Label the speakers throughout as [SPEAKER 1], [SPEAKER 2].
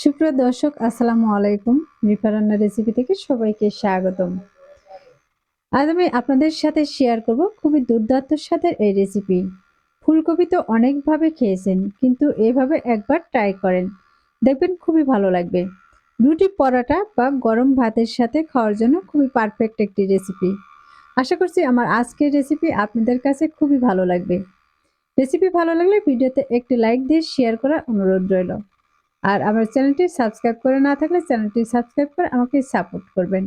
[SPEAKER 1] সুপ্রিয় দর্শক, আসসালামু আলাইকুম। রিফা রান্না রেসিপি থেকে সবাইকে স্বাগতম। আজ আমি আপনাদের সাথে শেয়ার করব খুবই দুর্দান্ত স্বাদের এই রেসিপি ফুলকপি তো অনেকভাবে খেয়েছেন, কিন্তু এভাবে একবার ট্রাই করেন। দেখবেন খুবই ভালো লাগবে। রুটি পরোটা বা গরম ভাতের সাথে খাওয়ার জন্য খুবই পারফেক্ট একটি রেসিপি আশা করছি আমার আজকের রেসিপি আপনাদের কাছে খুবই ভালো লাগবে। রেসিপি ভালো লাগলে ভিডিওতে একটি লাইক দিয়ে শেয়ার করার অনুরোধ রইল। আর আমার চ্যানেলটি সাবস্ক্রাইব করে না থাকলে চ্যানেলটি সাবস্ক্রাইব করে আমাকে সাপোর্ট করবেন।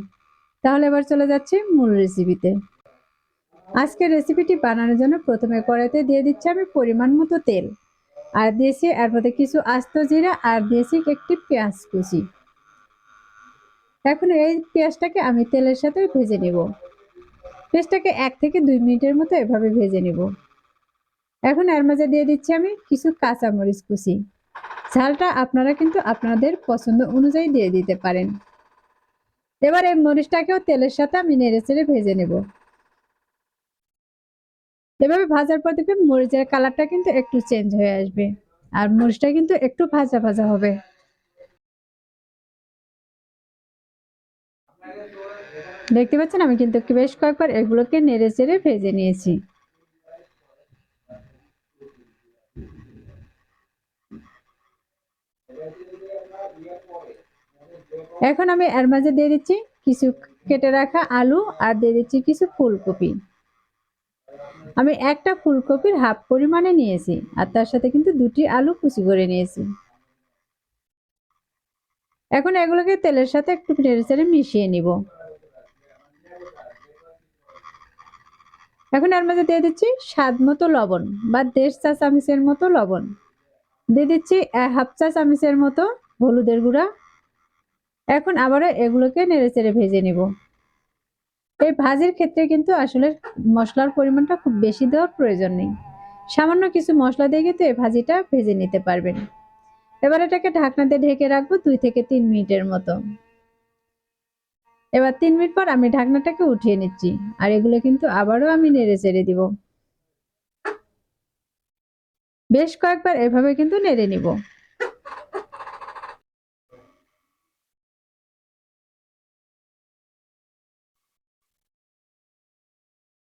[SPEAKER 1] তাহলে এবার চলে যাচ্ছি মূল রেসিপিতে আজকের রেসিপিটি বানানোর জন্য প্রথমে কড়াইতে দিয়ে দিচ্ছি আমি পরিমাণ মতো তেল। আর দিয়েছি এর মধ্যে কিছু আস্ত জিরা আর দিয়েছি একটি পেঁয়াজ কুচি। এখন এই পেঁয়াজটাকে আমি তেলের সাথে ভেজে নেব। পেঁয়াজটাকে এক থেকে দুই মিনিটের মতো এভাবে ভেজে নেব। এখন এর মাঝে দিয়ে দিচ্ছি আমি কিছু কাঁচামরিচ কুচি। ঝালটা আপনারা কিন্তু আপনাদের পছন্দ অনুযায়ী দিয়ে দিতে পারেন। এবার এই মরিচটাকেও তেলের সাথে আমি নেড়ে চেড়ে ভেজে নেব। এভাবে ভাজার পর দেখবেন মরিচের কালারটা কিন্তু একটু চেঞ্জ হয়ে আসবে আর মরিচটা কিন্তু একটু ভাজা ভাজা হবে। দেখতে পাচ্ছেন আমি কিন্তু বেশ কয়েকবার এগুলোকে নেড়ে চেড়ে ভেজে নিয়েছি। এখন আমি এর মাঝে দিয়ে দিচ্ছি কিছু কেটে রাখা আলু আর দিয়ে দিচ্ছি কিছু ফুলকপি। আমি একটা ফুলকপির হাফ পরিমাণে নিয়েছি আর তার সাথে কিন্তু দুটি আলু কুচি করে নিয়েছি। এখন এগুলোকে তেলের সাথে একটু নেড়ে চেড়ে মিশিয়ে নিব। এখন এর মাঝে দিয়ে দিচ্ছি স্বাদ মতো লবণ বা দেড় চা চামচের মতো লবণ। দিয়ে দিচ্ছি হাফ চা চামচের মতো হলুদের গুঁড়া। এখন আবারও এগুলোকে নেড়ে চেড়ে ভেজে নিব। এই ভাজির ক্ষেত্রে কিন্তু আসলে মশলার পরিমাণটা খুব বেশি দেওয়ার প্রয়োজন নেই। সামান্য কিছু মশলা দিয়ে কিন্তু এই ভাজিটা ভেজে নিতে পারবেন। এবার এটাকে ঢাকনাতে ঢেকে রাখব দুই থেকে তিন মিনিটের মতো। এবার তিন মিনিট পর আমি ঢাকনাটাকে উঠিয়ে নিচ্ছি। আর এগুলো কিন্তু আবারও আমি নেড়ে চেড়ে দিব। বেশ কয়েকবার এভাবে কিন্তু নেড়ে নিব।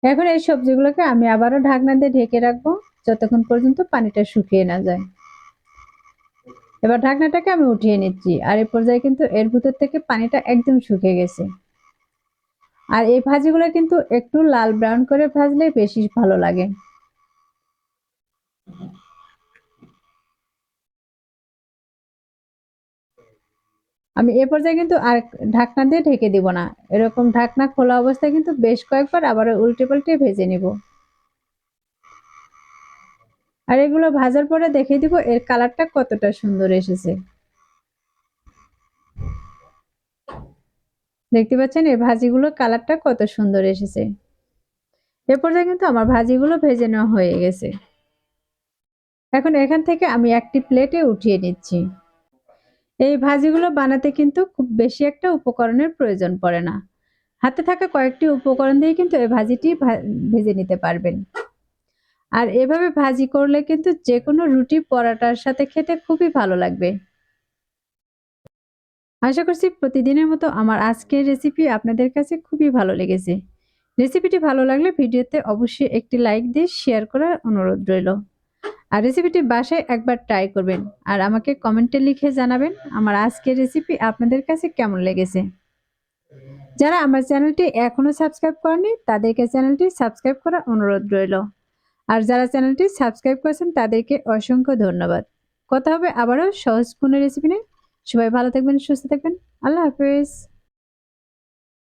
[SPEAKER 1] এখন এই সবজিগুলোকে আমি আবারও ঢাকনা দিয়ে ঢেকে রাখব, যতক্ষণ পর্যন্ত পানিটা শুকিয়ে না যায়। এবার ঢাকনাটাকে আমি উঠিয়ে নিচ্ছি, আর এই পর্যায়ে কিন্তু এর ভিতর থেকে পানিটা একদম শুকিয়ে গেছে। আর এই ভাজিগুলো কিন্তু একটু লাল ব্রাউন করে ভাজলে বেশি ভালো লাগে। আমি এ পর্যায়ে কিন্তু আর ঢাকনা দিয়ে ঢেকে দিব না। এরকম ঢাকনা খোলা অবস্থায় কিন্তু বেশ কয়েকবার আবার উল্টে পাল্টে ভেজে নিব। আর এগুলো ভাজার পরে দেখে দিব এর কালারটা কতটা সুন্দর এসেছে। দেখতে পাচ্ছেন এই ভাজিগুলো কালারটা কত সুন্দর এসেছে। এ পর্যায়ে কিন্তু আমার ভাজিগুলো ভেজে নেওয়া হয়ে গেছে। এখন এখান থেকে আমি একটি প্লেটে উঠিয়ে নিচ্ছি। এই ভাজিগুলো বানাতে কিন্তু খুব বেশি একটা উপকরণের প্রয়োজন পড়ে না। হাতে থাকা কয়েকটি উপকরণ দিয়ে কিন্তু এই ভাজিটি ভেজে নিতে পারবেন। আর এভাবে ভাজি করলে কিন্তু যে কোনো রুটি পরাটার সাথে খেতে খুবই ভালো লাগবে। আশা করছি প্রতিদিনের মতো আমার আজকের রেসিপি আপনাদের কাছে খুবই ভালো লেগেছে। রেসিপিটি ভালো লাগলে ভিডিওতে অবশ্যই একটি লাইক দিয়ে শেয়ার করার অনুরোধ রইল। আর রেসিপিটি বাসায় একবার ট্রাই করবেন। আর আমাকে কমেন্টে লিখে জানাবেন আমার আজকের রেসিপি আপনাদের কাছে কেমন লেগেছে। যারা আমার চ্যানেলটি এখনও সাবস্ক্রাইব করেনি তাদেরকে চ্যানেলটি সাবস্ক্রাইব করার অনুরোধ রইল। আর যারা চ্যানেলটি সাবস্ক্রাইব করেছেন, তাদেরকে অসংখ্য ধন্যবাদ। কথা হবে আবারও সহজ কোনো রেসিপি নেই সবাই ভালো থাকবেন, সুস্থ থাকবেন। আল্লাহ হাফেজ।